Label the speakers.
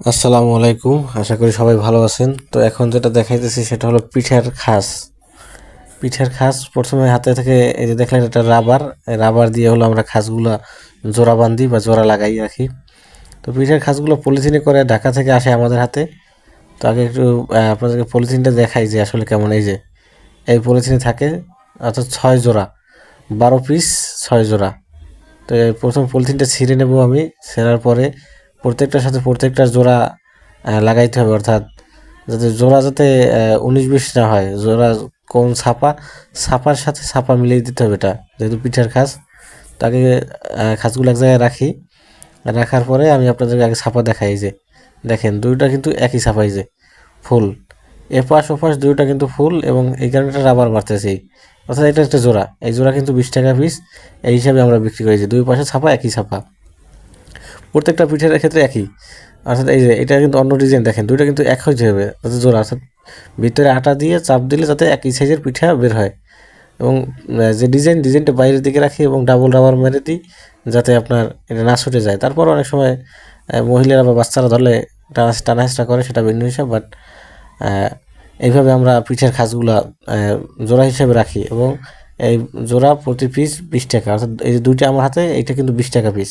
Speaker 1: আসসালামু আলাইকুম, আশা করি সবাই ভালো আছেন। তো এখন যেটা দেখাইতেছি সেটা হলো পিঠার খাস। পিঠার খাস প্রথমে হাতে থেকে এই যে দেখলেন এটা রাবার। রাবার দিয়ে হলো আমরা খাসগুলা জোড়া বান্ধি বা জোড়া লাগাই রাখি তো পিঠার খাসগুলো পলিথিনে করে ঢাকা থেকে আসে আমাদের হাতে। তো আগে একটু আপনাদেরকে পলিথিনটা দেখাই যে আসলে কেমন এই যে। এই পলিথিনে থাকে অর্থাৎ ছয় জোড়া, বারো পিস, ছয় জোড়া। তো প্রথম পলিথিনটা ছিঁড়ে নেব আমি। ছেঁড়ার পরে প্রত্যেকটার সাথে প্রত্যেকটার জোড়া লাগাইতে হবে, অর্থাৎ যাতে জোড়া যাতে উনিশ বিশ না হয়, জোড়া কোন ছাপা, ছাপার সাথে ছাপা মিলিয়ে দিতে হবে এটা, যেহেতু পিঠার খাস। তাকে খাসগুলো এক জায়গায় রাখি, রাখার পরে আমি আপনাদেরকে আগে ছাপা দেখাই যে। দেখেন, দুইটা কিন্তু একই ছাপাই যে, ফুল। এপাশ ওপাশ দুইটা কিন্তু ফুল এবং এই কারণে এটা রাবার বাড়তেছে অর্থাৎ এটা একটা জোড়া, এই জোড়া কিন্তু বিশ টাকা পিস, এই হিসাবে আমরা বিক্রি করেছি দুই পাশে ছাপা, একই ছাপা। প্রত্যেকটা পিঠের ক্ষেত্রে একই। অর্থাৎ এই যে, এটা কিন্তু অন্য ডিজাইন দেখেন, দুইটা কিন্তু এক হয়ে যাবে অর্থাৎ জোড়া। অর্থাৎ ভিতরে আটা দিয়ে চাপ দিলে যাতে একই সাইজের পিঠা বের হয়। এবং যে ডিজাইন ডিজাইনটা বাইরের দিকে রাখি এবং ডাবল রাবার মেরে দিই, যাতে আপনার এটা না ছুটে যায়। তারপর অনেক সময় মহিলারা বা বাচ্চারা ধরলে টানা টানা করে, সেটা ভিন্ন হিসাব বাট এইভাবে আমরা পিঠের খাসগুলা জোড়া হিসেবে রাখি। এবং এই জোড়া প্রতি পিস বিশ টাকা। অর্থাৎ এই যে দুইটা আমার হাতে, এইটা কিন্তু বিশ টাকা পিস